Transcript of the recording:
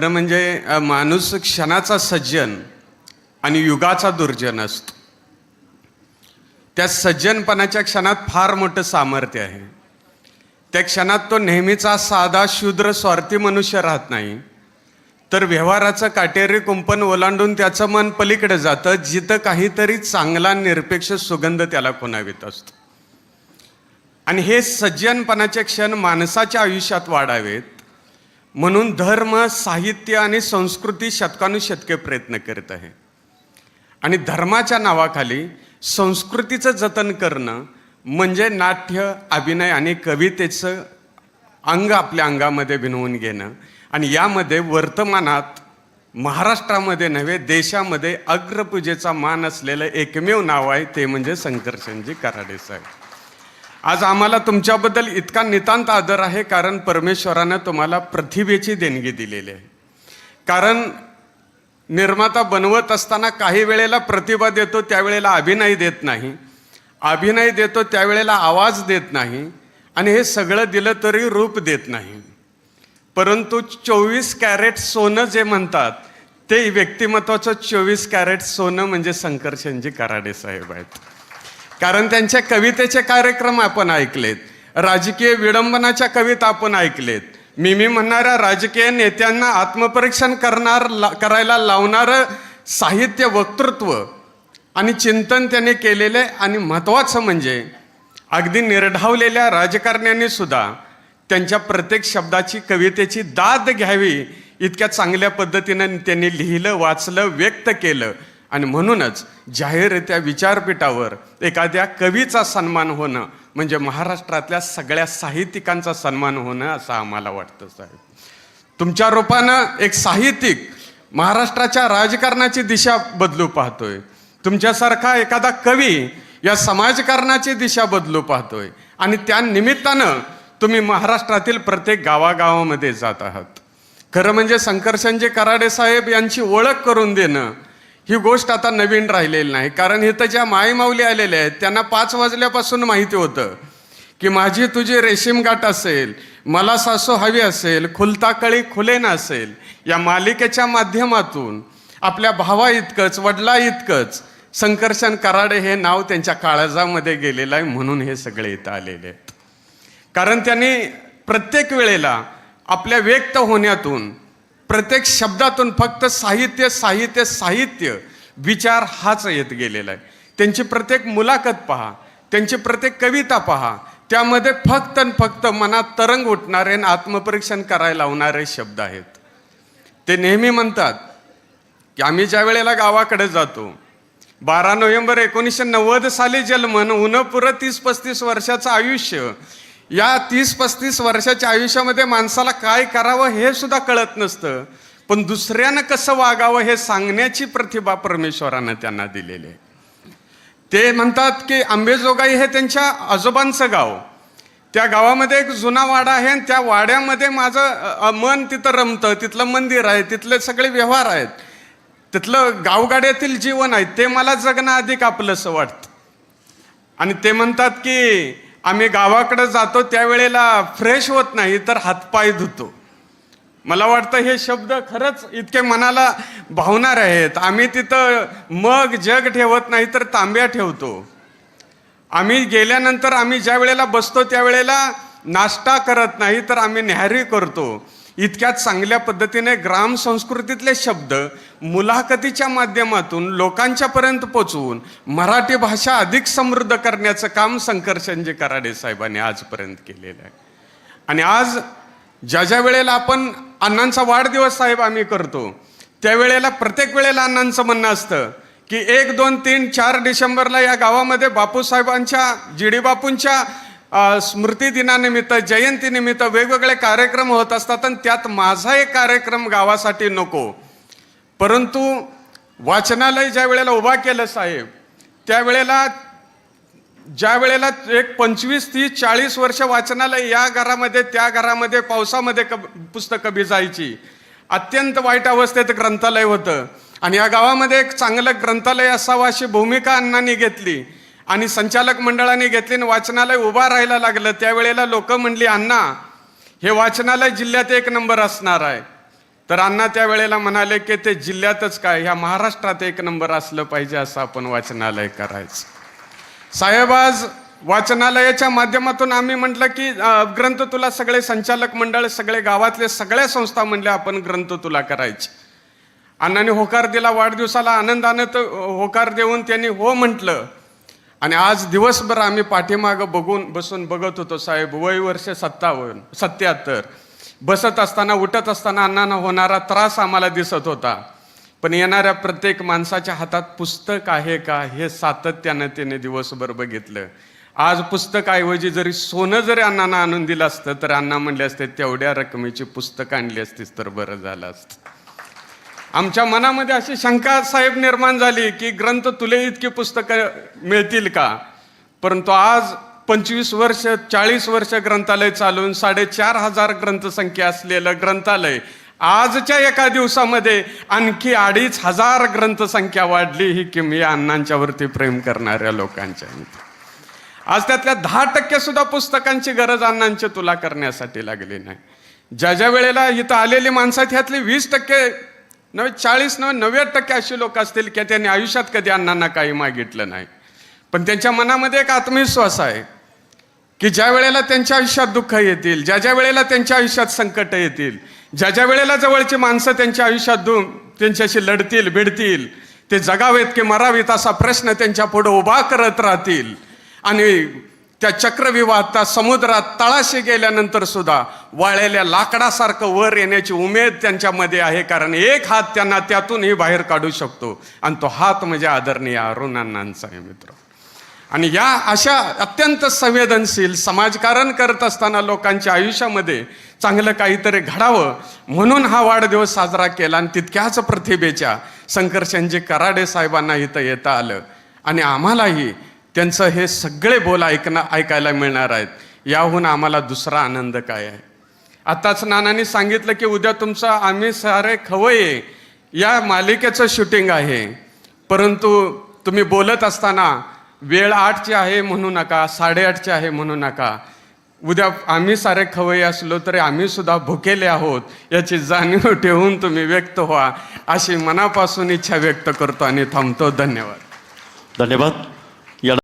खरं म्हणजे माणूस क्षणाचा सज्जन आणि युगाचा दुर्जन असतो. त्या सज्जनपणाच्या क्षणात फार मोठं सामर्थ्य आहे. त्या क्षणात तो नेहमीचा साधा शूद्र स्वार्थी मनुष्य राहत नाही. तर व्यवहाराचं काटेरी कुंपण ओलांडून त्याचं मन पलीकडे जातं जिथं काहीतरी चांगला निरपेक्ष सुगंध त्याला कोणावीत असतो. आणि हे सज्जनपणाचे क्षण माणसाच्या आयुष्यात वाढावेत. म्हणून धर्म साहित्य आणि संस्कृती शतकानुशतके प्रयत्न करत आहे. आणि धर्माच्या नावाखाली संस्कृतीचं जतन करणं म्हणजे नाट्य अभिनय आणि कवितेचं अंग आपल्या अंगामध्ये भिनवून घेणं. आणि यामध्ये वर्तमानात महाराष्ट्रामध्ये नव्हे देशामध्ये अग्रपूजेचा मान असलेलं एकमेव नाव आहे ते म्हणजे शंकरशनजी कराडे साहेब. आज आम्हाला तुमच्याबद्दल इतका नितांत आदर आहे कारण परमेश्वरानं तुम्हाला प्रतिभेची देणगी दिलेली आहे. कारण निर्माता बनवत असताना काही वेळेला प्रतिभा देतो त्यावेळेला अभिनय देत नाही. अभिनय देतो त्यावेळेला आवाज देत नाही. आणि हे सगळं दिलं तरी रूप देत नाही. परंतु चोवीस कॅरेट सोनं जे म्हणतात ते व्यक्तिमत्वाचं चोवीस कॅरेट सोनं म्हणजे शंकरशनजी कराडे साहेब आहेत. कारण त्यांच्या कवितेचे कार्यक्रम आपण ऐकलेत. राजकीय विडंबनाच्या कविता आपण ऐकलेत. मी मी म्हणणाऱ्या राजकीय नेत्यांना आत्मपरीक्षण करणार ला- करायला लावणारं साहित्य वक्तृत्व आणि चिंतन त्याने केलेले आणि महत्त्वाचं म्हणजे अगदी निर्ढावलेल्या राजकारण्यांनी सुद्धा त्यांच्या प्रत्येक शब्दाची कवितेची दाद घ्यावी इतक्या चांगल्या पद्धतीनं त्यांनी लिहिलं वाचलं व्यक्त केलं. आणि म्हणूनच जाहीररित्या विचारपीठावर एखाद्या कवीचा सन्मान होणं म्हणजे महाराष्ट्रातल्या सगळ्या साहित्यिकांचा सन्मान होणं असं आम्हाला वाटतं साहेब. तुमच्या रूपानं एक साहित्यिक महाराष्ट्राच्या राजकारणाची दिशा बदलू पाहतोय. तुमच्यासारखा एखादा कवी या समाजकारणाची दिशा बदलू पाहतोय. आणि त्या निमित्तानं तुम्ही महाराष्ट्रातील प्रत्येक गावागावामध्ये जात आहात. खरं म्हणजे शंकरशनजी कराडे साहेब यांची ओळख करून देणं ही गोष्ट आता नवीन राहिलेली नाही. कारण इथं ज्या मायमाऊली आलेल्या आहेत त्यांना पाच वाजल्यापासून माहिती होतं की माझी तुझी रेशीम गाठ असेल मला सासू हवी असेल खुलता कळी खुलेन असेल या मालिकेच्या माध्यमातून आपल्या भावा इतकंच वडला इतकंच संकर्षण कराडे हे नाव त्यांच्या काळजामध्ये गेलेलं आहे म्हणून हे सगळे इथं आलेले आहेत. कारण त्यांनी प्रत्येक वेळेला आपल्या व्यक्त होण्यातून प्रत्येक शब्दातून फक्त साहित्य साहित्य साहित्य विचार हाच येत गेलेला आहे. त्यांची प्रत्येक मुलाखत पहा त्यांची प्रत्येक कविता पहा त्यामध्ये फक्त आणि फक्त मनात तरंग उठणारे आणि आत्मपरीक्षण करायला लावणारे शब्द आहेत. ते नेहमी म्हणतात की आम्ही ज्या वेळेला गावाकडे जातो बारा नोव्हेंबर एकोणीसशे नव्वद साली जन्म न पुरं तीस पस्तीस वर्षाचं आयुष्य या तीस पस्तीस वर्षाच्या आयुष्यामध्ये माणसाला काय करावं हे सुद्धा कळत नसतं. पण दुसऱ्यानं कसं वागावं हे सांगण्याची प्रतिभा परमेश्वरानं त्यांना दिलेली आहे. ते म्हणतात की आंबेजोगाई हे त्यांच्या आजोबांचं गाव. त्या गावामध्ये एक जुना वाडा आहे आणि त्या वाड्यामध्ये माझं मन तिथं रमतं. तिथलं मंदिर आहे तिथले सगळे व्यवहार आहेत. तिथलं गावगाड्यातील जीवन आहे. ते मला जगणं अधिक आपलंसं वाटतं. आणि ते म्हणतात की आम्ही गावाकडे जातो त्यावेळेला फ्रेश होत नाही तर हातपाय धुतो. मला वाटतं हे शब्द खरंच इतके मनाला भावणार आहेत. आम्ही तिथं मग जग ठेवत नाही तर तांब्या ठेवतो. आम्ही गेल्यानंतर आम्ही ज्या वेळेला बसतो त्यावेळेला नाश्ता करत नाही तर आम्ही न्याहारी करतो. इतक्या चांगल्या पद्धतीने ग्राम संस्कृतीतले शब्द मुलाखतीच्या माध्यमातून लोकांच्यापर्यंत पोचवून मराठी भाषा अधिक समृद्ध करण्याचं काम शंकरशनजी कराडे साहेबांनी आजपर्यंत केलेलं आहे. आणि आज ज्या ज्या वेळेला आपण अण्णांचा वाढदिवस साहेब आम्ही करतो त्यावेळेला प्रत्येक वेळेला अण्णांचं म्हणणं असतं की एक दोन तीन चार डिसेंबरला या गावामध्ये बापूसाहेबांच्या जी डी बापूंच्या अ, स्मृती दिनानिमित्त जयंतीनिमित्त वेगवेगळे कार्यक्रम होत असतात आणि त्यात माझा एक कार्यक्रम गावासाठी नको. परंतु वाचनालय ज्या वेळेला उभा केलं साहेब त्यावेळेला ज्या वेळेला एक पंचवीस तीस चाळीस वर्ष वाचनालय या घरामध्ये त्या घरामध्ये पावसामध्ये कब पुस्तकं भिजायची. अत्यंत वाईट अवस्थेत ग्रंथालय होतं. आणि या गावामध्ये एक चांगलं ग्रंथालय असावं अशी भूमिका अण्णांनी घेतली. आणि संचालक मंडळाने घेतली आणि वाचनालय उभा राहायला लागलं. त्यावेळेला लोक म्हणली अण्णा हे वाचनालय जिल्ह्यात एक नंबर असणार आहे. तर अण्णा त्या वेळेला म्हणाले की ते जिल्ह्यातच काय ह्या महाराष्ट्रात एक नंबर असलं पाहिजे असं आपण वाचनालय करायचं. साहेब आज वाचनालयाच्या माध्यमातून आम्ही म्हटलं की ग्रंथ तुला सगळे संचालक मंडळ सगळे गावातले सगळ्या संस्था म्हणल्या आपण ग्रंथ तुला करायचे. अण्णाने होकार दिला वाढदिवसाला आनंदानं तर होकार देऊन त्यांनी हो म्हटलं. आणि आज दिवसभर आम्ही पाठीमागं बघून बसून बघत होतो साहेब. वय वर्ष सत्तावन्न सत्याहत्तर बसत असताना उठत असताना अण्णांना होणारा त्रास आम्हाला दिसत होता. पण येणाऱ्या प्रत्येक माणसाच्या हातात पुस्तक आहे का हे सातत्यानं त्याने दिवसभर बघितलं. आज पुस्तकाऐवजी जरी सोनं जरी अण्णांना आणून दिलं असतं तर अण्णा म्हणले असते तेवढ्या रकमेची पुस्तकं आणली असतीस तर बरं झालं असतं. आमच्या मनामध्ये अशी शंका साहेब निर्माण झाली की ग्रंथ तुले इतकी पुस्तकं मिळतील का? परंतु आज पंचवीस वर्ष चाळीस वर्ष ग्रंथालय चालून साडेचार हजार ग्रंथसंख्या असलेलं ग्रंथालय आजच्या एका दिवसामध्ये आणखी अडीच हजार ग्रंथसंख्या वाढली ही किमी अण्णांच्यावरती प्रेम करणाऱ्या लोकांच्या आज त्यातल्या दहा टक्के सुद्धा पुस्तकांची गरज अण्णांची तुला करण्यासाठी लागली नाही. ज्या ज्या वेळेला इथं आलेली माणसं ह्यातली वीस टक्के नव्हे चाळीस नव्हे नव्वद टक्के अशी लोक असतील की त्यांनी आयुष्यात कधी अण्णांना काही मागितलं नाही. पण त्यांच्या मनामध्ये एक आत्मविश्वास आहे की ज्या वेळेला त्यांच्या आयुष्यात दुःख येतील ज्या ज्या वेळेला त्यांच्या आयुष्यात संकट येतील ज्या ज्या वेळेला जवळची माणसं त्यांच्या आयुष्यात दु त्यांच्याशी लढतील भिडतील ते जगावेत की मरावेत असा प्रश्न त्यांच्या पुढे उभा करत राहतील. आणि त्या चक्रविवाहात त्या समुद्रात तळाशी गेल्यानंतर सुद्धा वाळलेल्या लाकडासारखं वर येण्याची उमेद त्यांच्यामध्ये आहे. कारण एक हात त्यांना त्यातूनही बाहेर काढू शकतो. आणि तो हात म्हणजे आदरणीय अरुणांनांचा आहे मित्र. आणि या अशा अत्यंत संवेदनशील समाजकारण करत असताना लोकांच्या आयुष्यामध्ये चांगलं काहीतरी घडावं म्हणून हा वाढदिवस साजरा केला. आणि तितक्याच प्रतिभेच्या संकर्षणजी कराडे साहेबांना इथं येता आलं. आणि आम्हालाही त्यांचं हे सगळे बोल ऐकणं ऐकायला मिळणार आहेत. याहून आम्हाला दुसरा आनंद काय आहे? आताच नानांनी सांगितलं की उद्या तुमचं आम्ही सारे खवये. या मालिकेचं शूटिंग आहे. परंतु तुम्ही बोलत असताना वेळ आठची आहे म्हणू नका साडेआठची आहे म्हणू नका. उद्या आम्ही सारे खवय्ये असलो तरी आम्ही सुद्धा भुकेले आहोत. याची जाणीव ठेवून तुम्ही व्यक्त व्हा अशी मनापासून इच्छा व्यक्त करतो आणि थांबतो. धन्यवाद. धन्यवाद.